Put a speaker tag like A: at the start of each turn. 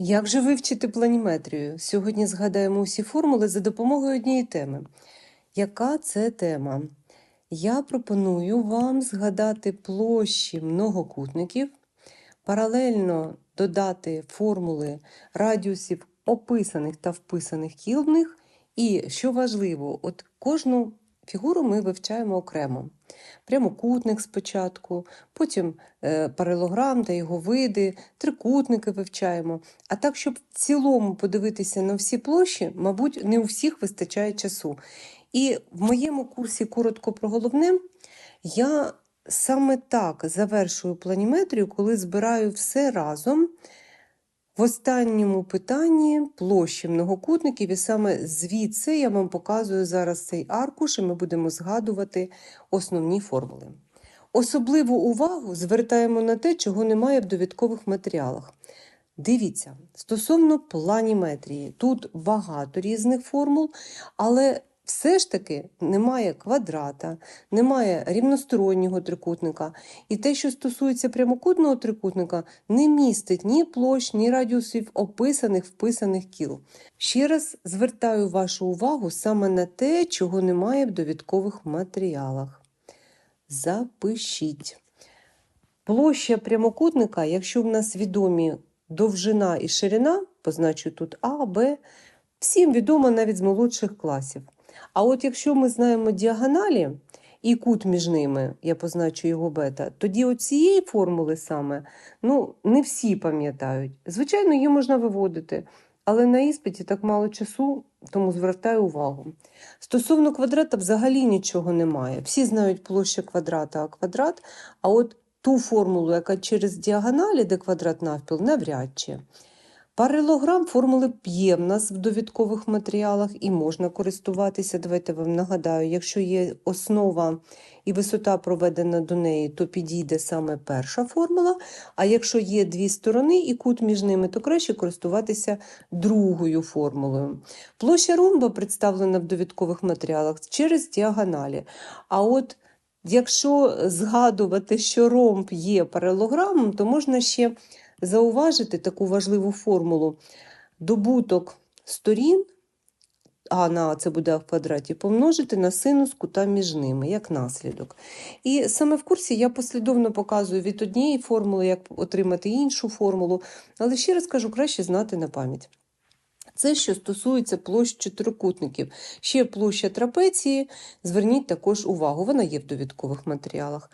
A: Як же вивчити планіметрію? Сьогодні згадаємо усі формули за допомогою однієї теми. Яка це тема? Я пропоную вам згадати площі многокутників, паралельно додати формули радіусів описаних та вписаних кіл в них. І що важливо, от кожну фігуру ми вивчаємо окремо. Прямокутник спочатку, потім е, паралограм та його види, трикутники вивчаємо. А так, щоб в цілому подивитися на всі площі, мабуть, не у всіх вистачає часу. І в моєму курсі коротко про головне, я саме так завершую планіметрію, коли збираю все разом. В останньому питанні площі многокутників, і саме звідси я вам показую зараз цей аркуш, і ми будемо згадувати основні формули. Особливу увагу звертаємо на те, чого немає в довідкових матеріалах. Дивіться, стосовно планіметрії, тут багато різних формул, але все ж таки немає квадрата, немає рівностороннього трикутника. І те, що стосується прямокутного трикутника, не містить ні площ, ні радіусів описаних, вписаних кіл. Ще раз звертаю вашу увагу саме на те, чого немає в довідкових матеріалах. Запишіть. Площа прямокутника, якщо в нас відомі довжина і ширина, позначу тут А, Б, всім відомо навіть з молодших класів. А от якщо ми знаємо діагоналі і кут між ними, я позначу його бета, тоді оцієї формули саме ну, не всі пам'ятають. Звичайно, її можна виводити, але на іспиті так мало часу, тому звертаю увагу. Стосовно квадрата, взагалі нічого немає. Всі знають площа квадрата, а квадрат, а от ту формулу, яка через діагоналі, де квадрат навпіл, навряд чи. Паралелограм формули є в нас в довідкових матеріалах і можна користуватися. Давайте вам нагадаю, якщо є основа і висота проведена до неї, то підійде саме перша формула. А якщо є дві сторони і кут між ними, то краще користуватися другою формулою. Площа ромба представлена в довідкових матеріалах через діагоналі. А от якщо згадувати, що ромб є паралелограмом, то можна ще зауважити таку важливу формулу. Добуток сторін, а на це буде А в квадраті, помножити на синус кута між ними, як наслідок. І саме в курсі я послідовно показую від однієї формули, як отримати іншу формулу, але ще раз кажу, краще знати на пам'ять. Це, що стосується площ чотирикутників. Ще площа трапеції, зверніть також увагу, вона є в довідкових матеріалах.